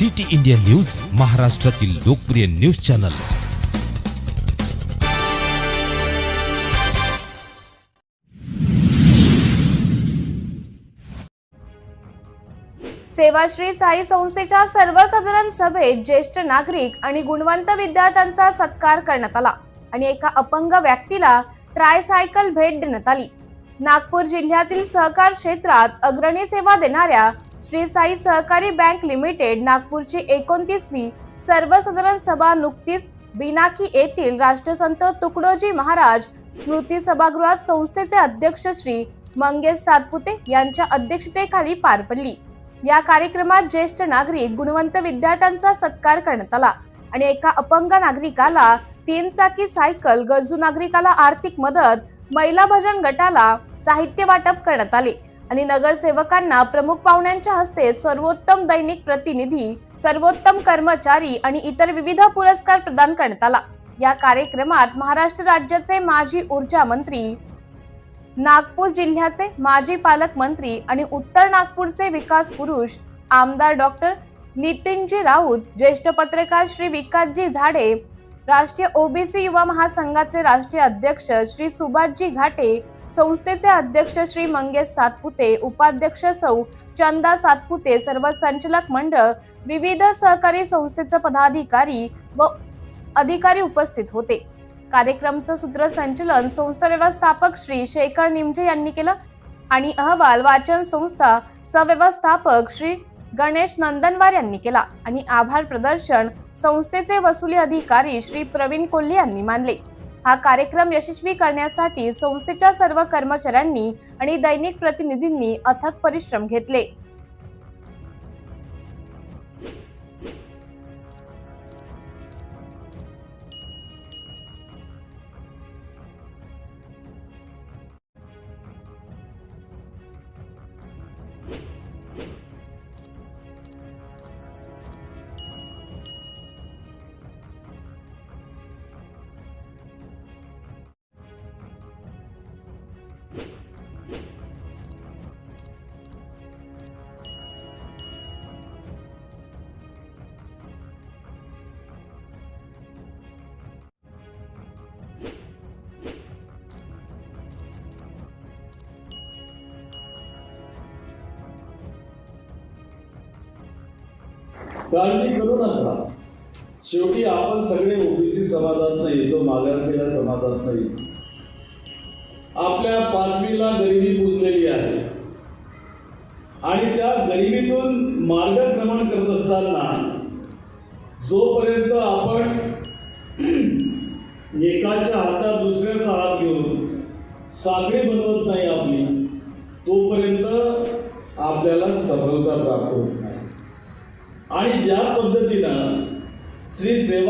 City India news महाराष्ट्रातील लोकप्रिय news channel. Sevashree Sai संस्थेच्या सर्वसाधारण सभेत ज्येष्ठ नागरिक आणि गुणवंत विद्यार्थ्यांचा सत्कार करण्यात आला आणि एका अपंग व्यक्तीला ट्रायसायकल भेट देण्यात आली. नागपूर जिल्ह्यातील सहकार क्षेत्रात अग्रणी सेवा देणाऱ्या श्री साई सहकारी बँक लिमिटेड नागपूरची एकोणतीसवी सर्वसाधारण सभा नुकतीच बिनाकी येथील राष्ट्रसंत तुकडोजी महाराज स्मृती सभागृहात संस्थेचे अध्यक्ष श्री मंगेश सातपुते यांच्या अध्यक्षतेखाली पार पडली. या कार्यक्रमात ज्येष्ठ नागरिक गुणवंत विद्यार्थ्यांचा सत्कार करण्यात आला आणि एका अपंग नागरिकाला तीन चाकी सायकल गरजू नागरिकाला आर्थिक मदत महिला भजन गटाला साहित्य वाटप करण्यात आले. आणि नगरसेवकांना प्रमुख पाहुण्यांच्या हस्ते सर्वोत्तम दैनिक प्रतिनिधी सर्वोत्तम कर्मचारी आणि इतर विविध पुरस्कार प्रदान करण्यात आला. या कार्यक्रमात महाराष्ट्र राज्याचे माजी ऊर्जा मंत्री नागपूर जिल्ह्याचे माजी पालकमंत्री आणि उत्तर नागपूरचे विकास पुरुष आमदार डॉक्टर नितीनजी राऊत ज्येष्ठ पत्रकार श्री विकासजी झाडे राष्ट्रीय ओबीसी युवा महासंघाचे राष्ट्रीय अध्यक्ष श्री सुभाषजी घाटे संस्थेचे अध्यक्ष श्री मंगेश सातपुते उपाध्यक्ष सौ चंदा सातपुते सर्व संचालक मंडळ विविध सहकारी संस्थेचे पदाधिकारी व अधिकारी उपस्थित होते. कार्यक्रमचं सूत्रसंचलन संस्था व्यवस्थापक श्री शेखर निमजे यांनी केलं आणि अहवाल वाचन संस्था सव्यवस्थापक श्री गणेश नंदनवार यांनी केला आणि आभार प्रदर्शन संस्थेचे वसुली अधिकारी श्री प्रवीण कोल्हे यांनी मानले. हा कार्यक्रम यशस्वी करण्यासाठी संस्थेच्या सर्व कर्मचाऱ्यांनी आणि दैनिक प्रतिनिधींनी अथक परिश्रम घेतले. काळजी करू नका. शेवटी आपण सगळे ओबीसी समाजात नाही तो मागासलेल्या समाजात नाही. आपल्या पाचवीला गरिबी पुजलेली आहे. आणि त्या गरिबीतून मार्गक्रमण करत असताना जोपर्यंत आपण एकाच्या हातात दुसऱ्याचा हात घेऊन साखळी बनवत नाही आपली तोपर्यंत आपल्याला सफलता प्राप्त होत नाही. आणि ज्या पद्धतीनं श्री सेवा